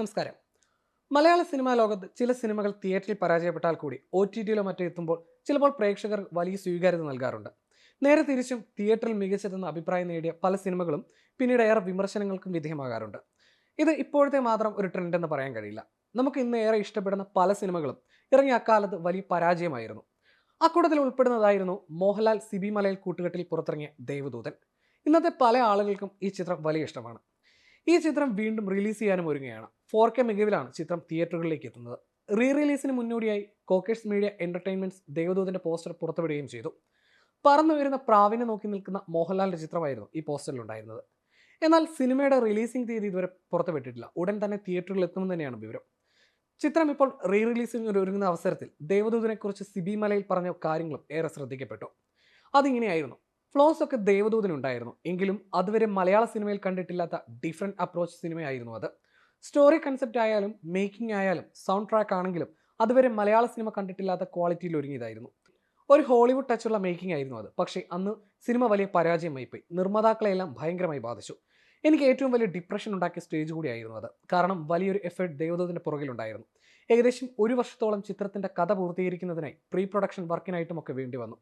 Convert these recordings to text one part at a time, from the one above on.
നമസ്കാരം. മലയാള സിനിമാ ലോകത്ത് ചില സിനിമകൾ തിയേറ്ററിൽ പരാജയപ്പെട്ടാൽ കൂടി ഒ ടി ടിയിലോ മറ്റോ എത്തുമ്പോൾ ചിലപ്പോൾ പ്രേക്ഷകർ വലിയ സ്വീകാര്യത നൽകാറുണ്ട്. നേരെ തിരിച്ചും തിയേറ്ററിൽ മികച്ചതെന്ന അഭിപ്രായം നേടിയ പല സിനിമകളും പിന്നീട് ഏറെ വിമർശനങ്ങൾക്കും വിധേയമാകാറുണ്ട്. ഇത് ഇപ്പോഴത്തെ മാത്രം ഒരു ട്രെൻഡ് എന്ന് പറയാൻ കഴിയില്ല. നമുക്ക് ഇന്ന് ഏറെ ഇഷ്ടപ്പെടുന്ന പല സിനിമകളും ഇറങ്ങിയ അക്കാലത്ത് വലിയ പരാജയമായിരുന്നു. അക്കൂട്ടത്തിൽ ഉൾപ്പെടുന്നതായിരുന്നു മോഹൻലാൽ സിബി മലയിൽ കൂട്ടുകെട്ടിൽ പുറത്തിറങ്ങിയ ദേവദൂതൻ. ഇന്നത്തെ പല ആളുകൾക്കും ഈ ചിത്രം വലിയ ഇഷ്ടമാണ്. ഈ ചിത്രം വീണ്ടും റിലീസ് ചെയ്യാനും ഒരുങ്ങുകയാണ്. ഫോർ കെ മികവിലാണ് ചിത്രം തിയേറ്ററുകളിലേക്ക് എത്തുന്നത്. റീ റിലീസിന് മുന്നോടിയായി കോക്കേഴ്സ് മീഡിയ എന്റർടൈൻമെന്റ്സ് ദേവദൂതിന്റെ പോസ്റ്റർ പുറത്തുവിടുകയും ചെയ്തു. പറന്നു വരുന്ന പ്രാവിനെ നോക്കി നിൽക്കുന്ന മോഹൻലാലിന്റെ ചിത്രമായിരുന്നു ഈ പോസ്റ്ററിൽ ഉണ്ടായിരുന്നത്. എന്നാൽ സിനിമയുടെ റിലീസിംഗ് തീയതി ഇതുവരെ പുറത്തുവിട്ടിട്ടില്ല. ഉടൻ തന്നെ തിയേറ്ററിൽ എത്തുമെന്ന് തന്നെയാണ് വിവരം. ചിത്രം ഇപ്പോൾ റീ റിലീസിംഗ് ഒരുങ്ങുന്ന അവസരത്തിൽ ദേവദൂതിനെക്കുറിച്ച് സിബി മലയിൽ പറഞ്ഞ കാര്യങ്ങളും ഏറെ ശ്രദ്ധിക്കപ്പെട്ടു. അതിങ്ങനെയായിരുന്നു. ഫ്ലോസ് ഒക്കെ ദേവദൂതനുണ്ടായിരുന്നു എങ്കിലും അതുവരെ മലയാള സിനിമയിൽ കണ്ടിട്ടില്ലാത്ത ഡിഫറെന്റ് അപ്രോച്ച് സിനിമയായിരുന്നു അത്. സ്റ്റോറി കൺസെപ്റ്റ് ആയാലും മേക്കിംഗ് ആയാലും സൗണ്ട് ട്രാക്ക് ആണെങ്കിലും അതുവരെ മലയാള സിനിമ കണ്ടിട്ടില്ലാത്ത ക്വാളിറ്റിയിൽ ഒരുങ്ങിയതായിരുന്നു. ഒരു ഹോളിവുഡ് ടച്ചുള്ള മേക്കിംഗ് ആയിരുന്നു അത്. പക്ഷേ അന്ന് സിനിമ വലിയ പരാജയമായി പോയി. നിർമ്മാതാക്കളെല്ലാം ഭയങ്കരമായി ബാധിച്ചു. എനിക്ക് ഏറ്റവും വലിയ ഡിപ്രഷൻ ഉണ്ടാക്കിയ സ്റ്റേജ് കൂടിയായിരുന്നു അത്. കാരണം വലിയൊരു എഫേർട്ട് ദേവദൂതിന്റെ പുറകിലുണ്ടായിരുന്നു. ഏകദേശം ഒരു വർഷത്തോളം ചിത്രത്തിന്റെ കഥ പൂർത്തീകരിക്കുന്നതിനായി പ്രീ പ്രൊഡക്ഷൻ വർക്കിനായിട്ടുമൊക്കെ വേണ്ടി വന്നു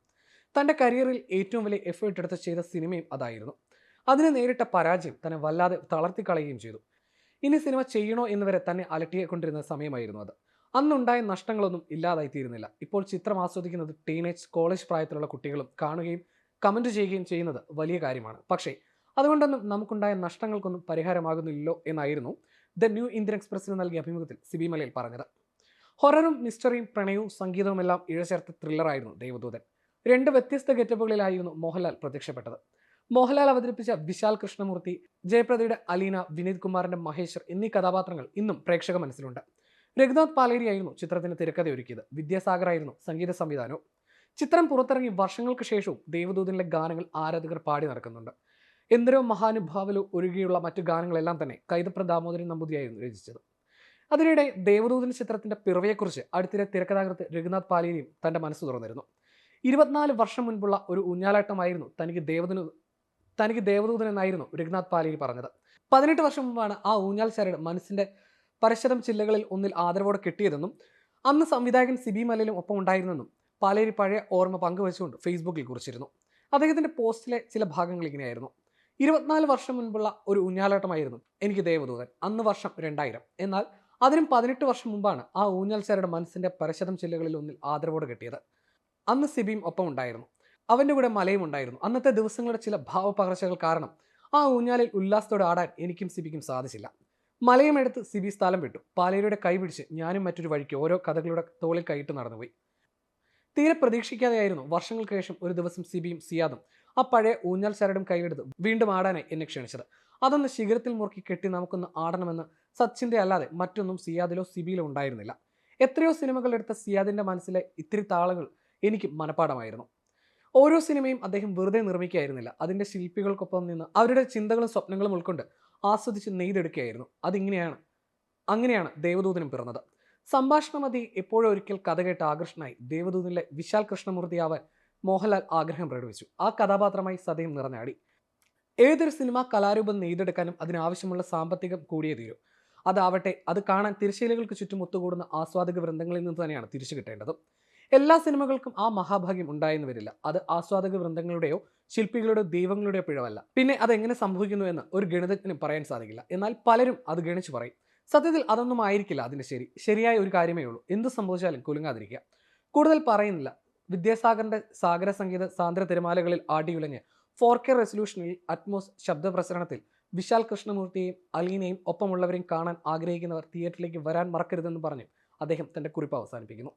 തന്റെ കരിയറിൽ ഏറ്റവും വലിയ എഫേർട്ട് എടുത്ത് ചെയ്ത സിനിമയും അതായിരുന്നു. അതിന് നേരിട്ട പരാജയം തന്നെ വല്ലാതെ തളർത്തിക്കളയുകയും ചെയ്തു. ഇനി സിനിമ ചെയ്യണോ എന്ന് വരെ തന്നെ അലട്ടിക്കൊണ്ടിരുന്ന സമയമായിരുന്നു അത്. അന്നുണ്ടായ നഷ്ടങ്ങളൊന്നും ഇല്ലാതായി തീരുന്നില്ല. ഇപ്പോൾ ചിത്രം ആസ്വദിക്കുന്നത് ടീനേജ് കോളേജ് പ്രായത്തിലുള്ള കുട്ടികളും കാണുകയും കമന്റ് ചെയ്യുകയും ചെയ്യുന്നത് വലിയ കാര്യമാണ്. പക്ഷേ അതുകൊണ്ടൊന്നും നമുക്കുണ്ടായ നഷ്ടങ്ങൾക്കൊന്നും പരിഹാരമാകുന്നില്ലല്ലോ എന്നായിരുന്നു ദ ന്യൂ ഇന്ത്യൻ എക്സ്പ്രസിന് നൽകിയ അഭിമുഖത്തിൽ സിബി മലയിൽ പറഞ്ഞത്. ഹൊററും മിസ്റ്ററിയും പ്രണയവും സംഗീതവുമെല്ലാം ഇഴചേർത്ത ത്രില്ലറായിരുന്നു ദേവദൂതൻ. രണ്ട് വ്യത്യസ്ത ഗെറ്റപ്പുകളിലായിരുന്നു മോഹൻലാൽ പ്രത്യക്ഷപ്പെട്ടത്. മോഹൻലാൽ അവതരിപ്പിച്ച വിശാൽ കൃഷ്ണമൂർത്തി ജയപ്രദയുടെ അലീന വിനീത് കുമാറിന്റെ മഹേശ്വർ എന്നീ കഥാപാത്രങ്ങൾ ഇന്നും പ്രേക്ഷക മനസ്സിലുണ്ട്. രഘുനാഥ് പാലേരിയായിരുന്നു ചിത്രത്തിന് തിരക്കഥ ഒരുക്കിയത്. വിദ്യാസാഗർ ആയിരുന്നു സംഗീത സംവിധാനവും. ചിത്രം പുറത്തിറങ്ങി വർഷങ്ങൾക്ക് ശേഷവും ദേവദൂതനിലെ ഗാനങ്ങൾ ആരാധകർ പാടി നടക്കുന്നുണ്ട്. എന്തിനോ മഹാനുഭാവലോ ഒരുകിയുള്ള മറ്റു ഗാനങ്ങളെല്ലാം തന്നെ കൈതപ്ര ദാമോദരൻ നമ്പൂതിരിയായിരുന്നു രചിച്ചത്. അതിനിടെ ദേവദൂതൻ ചിത്രത്തിന്റെ പിറവിയെക്കുറിച്ച് അടുത്തിടെ തിരക്കഥാകൃത്ത് രഘുനാഥ് പാലേരിയും തന്റെ മനസ്സ് തുറന്നിരുന്നു. ഇരുപത്തിനാല് വർഷം മുൻപുള്ള ഒരു ഊഞ്ഞാലാട്ടമായിരുന്നു തനിക്ക് ദേവദനു തനിക്ക് ദേവദൂതൻ എന്നായിരുന്നു രഘുനാഥ് പാലേരി പറഞ്ഞത്. പതിനെട്ട് വർഷം മുമ്പാണ് ആ ഊഞ്ഞാൽ ചരട് മനസ്സിന്റെ പരശതം ചില്ലകളിൽ ഒന്നിൽ ആദരവോടെ കിട്ടിയതെന്നും അന്ന് സംവിധായകൻ സിബി മലയിലും ഒപ്പം ഉണ്ടായിരുന്നെന്നും പാലേരി പഴയ ഓർമ്മ പങ്കുവച്ചുകൊണ്ട് ഫേസ്ബുക്കിൽ കുറിച്ചിരുന്നു. അദ്ദേഹത്തിന്റെ പോസ്റ്റിലെ ചില ഭാഗങ്ങൾ ഇങ്ങനെയായിരുന്നു. ഇരുപത്തിനാല് വർഷം മുൻപുള്ള ഒരു ഊഞ്ഞാലാട്ടമായിരുന്നു എനിക്ക് ദേവദൂതൻ അന്ന് വർഷം രണ്ടായിരം. എന്നാൽ അതിനും പതിനെട്ട് വർഷം മുമ്പാണ് ആ ഊഞ്ഞാൽ ചരട് മനസ്സിന്റെ പരശതം ചില്ലകളിൽ ഒന്നിൽ ആദരവോടെ കിട്ടിയത്. അന്ന് സിബിയും ഒപ്പം ഉണ്ടായിരുന്നു. അവന്റെ കൂടെ മലയും ഉണ്ടായിരുന്നു. അന്നത്തെ ദിവസങ്ങളുടെ ചില ഭാവപകർച്ചകൾ കാരണം ആ ഊഞ്ഞാലിൽ ഉല്ലാസത്തോടെ ആടാൻ എനിക്കും സിബിക്കും സാധിച്ചില്ല. മലയും എടുത്ത് സിബി സ്ഥലം വിട്ടു. പാലേരിയുടെ കൈ പിടിച്ച് ഞാനും മറ്റൊരു വഴിക്ക് ഓരോ കഥകളുടെ തോളിൽ കൈയിട്ട് നടന്നുപോയി. തീരെ പ്രതീക്ഷിക്കാതെയായിരുന്നു. വർഷങ്ങൾക്ക് ശേഷം ഒരു ദിവസം സിബിയും സിയാദും ആ പഴയ ഊഞ്ഞാൽ ചരടും കയ്യിലെടുത്ത് വീണ്ടും ആടാനായി എന്നെ ക്ഷണിച്ചത്. അതൊന്ന് ശിഖരത്തിൽ മുറുക്കി കെട്ടി നമുക്കൊന്ന് ആടണമെന്ന് സച്ചിന്റെ അല്ലാതെ മറ്റൊന്നും സിയാദിലോ സിബിയിലോ ഉണ്ടായിരുന്നില്ല. എത്രയോ സിനിമകളെടുത്ത സിയാദിന്റെ മനസ്സിലെ ഇത്തിരി താളങ്ങൾ എനിക്ക് മനപ്പാടമായിരുന്നു. ഓരോ സിനിമയും അദ്ദേഹം വെറുതെ നിർമ്മിക്കുകയായിരുന്നില്ല. അതിന്റെ ശില്പികൾക്കൊപ്പം നിന്ന് അവരുടെ ചിന്തകളും സ്വപ്നങ്ങളും ഉൾക്കൊണ്ട് ആസ്വദിച്ച് നെയ്തെടുക്കുകയായിരുന്നു. അതിങ്ങനെയാണ് അങ്ങനെയാണ് ദേവദൂതനും പിറന്നത്. സംഭാഷണ മതി എപ്പോഴും ഒരിക്കൽ കഥ കേട്ട് ആകർഷണമായി ദേവദൂതനിലെ വിശാൽ കൃഷ്ണമൂർത്തിയാവാൻ മോഹൻലാൽ ആഗ്രഹം പ്രകടിപ്പിച്ചു. ആ കഥാപാത്രമായി സദയം നിറഞ്ഞാടി. ഏതൊരു സിനിമ കലാരൂപം നെയ്തെടുക്കാനും അതിനാവശ്യമുള്ള സാമ്പത്തികം കൂടിയേ തീരൂ. അതാവട്ടെ അത് കാണാൻ തിരശ്ശീലകൾക്ക് ചുറ്റും ഒത്തുകൂടുന്ന ആസ്വാദക വൃന്ദങ്ങളിൽ നിന്ന് തന്നെയാണ് തിരിച്ചു കിട്ടേണ്ടത്. എല്ലാ സിനിമകൾക്കും ആ മഹാഭാഗ്യം ഉണ്ടായെന്ന് വരില്ല. അത് ആസ്വാദക വൃന്ദങ്ങളുടെയോ ശില്പികളുടെയോ ദൈവങ്ങളുടെയോ പിഴവല്ല. പിന്നെ അതെങ്ങനെ സംഭവിക്കുന്നു എന്ന് ഒരു ഗണിതജ്ഞന് പറയാൻ സാധിക്കില്ല. എന്നാൽ പലരും അത് ഗണിച്ചു പറയും. സത്യത്തിൽ അതൊന്നും ആയിരിക്കില്ല അതിന്റെ ശരി. ശരിയായ ഒരു കാര്യമേ ഉള്ളൂ. എന്ത് സംഭവിച്ചാലും കുലുങ്ങാതിരിക്കുക. കൂടുതൽ പറയുന്നില്ല. വിദ്യാസാഗറിന്റെ സാഗര സംഗീത സാന്ദ്ര തിരമാലകളിൽ ആടിയുലഞ്ഞ് ഫോർ കെ റെസൊല്യൂഷനിൽ അറ്റ്മോസ് ശബ്ദ പ്രസരണത്തിൽ വിശാൽ കൃഷ്ണമൂർത്തിയെയും അലീനയും ഒപ്പമുള്ളവരെയും കാണാൻ ആഗ്രഹിക്കുന്നവർ തിയേറ്ററിലേക്ക് വരാൻ മറക്കരുതെന്ന് പറഞ്ഞു അദ്ദേഹം തന്റെ കുറിപ്പ് അവസാനിപ്പിക്കുന്നു.